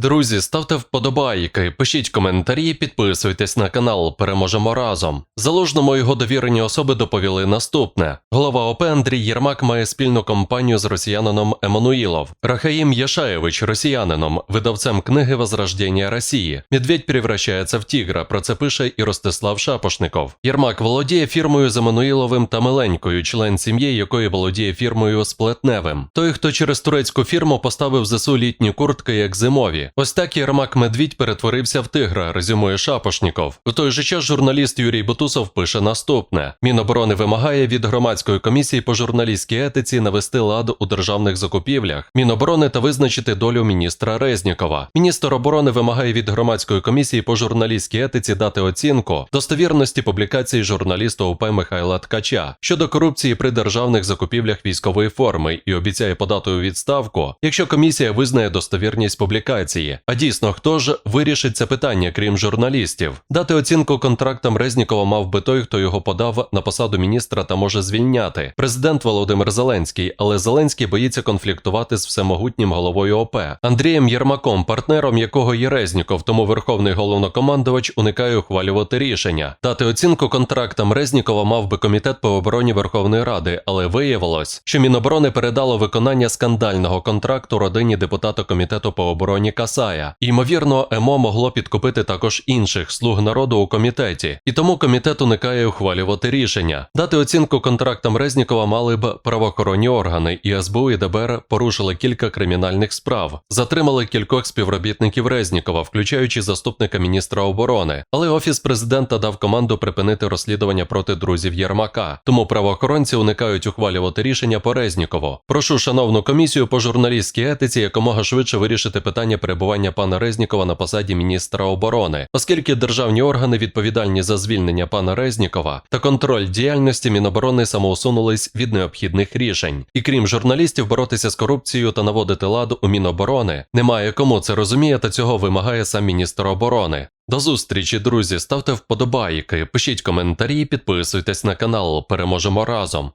Друзі, ставте вподобайки, пишіть коментарі, підписуйтесь на канал. Переможемо разом. Залужному його довірені особи доповіли наступне: голова ОП Андрій Єрмак має спільну компанію з росіянином Еммануїлов. Рахаїм Яшаєвич, росіянином, видавцем книги Возрождення Росії. Медведь превращається в тігра. Про це пише і Ростислав Шапошников. Єрмак володіє фірмою з Еммануїловим та Миленькою, член сім'ї, якої володіє фірмою Сплетневим. Той, хто через турецьку фірму поставив ЗСУ літні куртки як зимові. Ось так Єрмак Медвідь перетворився в тигра, резюмує Шапошніков. У той же час журналіст Юрій Бутусов пише наступне: Міноборони вимагає від громадської комісії по журналістській етиці навести лад у державних закупівлях, Міноборони та визначити долю міністра Резнікова. Міністр оборони вимагає від громадської комісії по журналістській етиці дати оцінку достовірності публікації журналіста УП Михайла Ткача щодо корупції при державних закупівлях військової форми і обіцяє подати у відставку, якщо комісія визнає достовірність публікації. А дійсно, хто ж вирішить це питання, крім журналістів? Дати оцінку контрактам Резнікова мав би той, хто його подав на посаду міністра та може звільняти. Президент Володимир Зеленський, але Зеленський боїться конфліктувати з всемогутнім головою ОП Андрієм Єрмаком, партнером якого є Резніков, тому верховний головнокомандувач уникає ухвалювати рішення. Дати оцінку контрактам Резнікова мав би комітет по обороні Верховної Ради, але виявилось, що Міноборони передало виконання скандального контракту родині депутата комітету по обороні Касая. Ймовірно, ЕМО могло підкупити також інших слуг народу у комітеті, і тому комітет уникає ухвалювати рішення. Дати оцінку контрактам Резнікова мали б правоохоронні органи, і СБУ і ДБР порушили кілька кримінальних справ, затримали кількох співробітників Резнікова, включаючи заступника міністра оборони. Але офіс президента дав команду припинити розслідування проти друзів Єрмака. Тому правоохоронці уникають ухвалювати рішення по Резнікову. Прошу шановну комісію по журналістській етиці якомога швидше вирішити питання перебування пана Резнікова на посаді міністра оборони, оскільки державні органи відповідальні за звільнення пана Резнікова та контроль діяльності Міноборони самоусунулись від необхідних рішень. І крім журналістів, боротися з корупцією та наводити ладу у Міноборони немає кому це розуміє, та цього вимагає сам міністр оборони. До зустрічі, друзі, ставте вподобайки, пишіть коментарі, підписуйтесь на канал. Переможемо разом.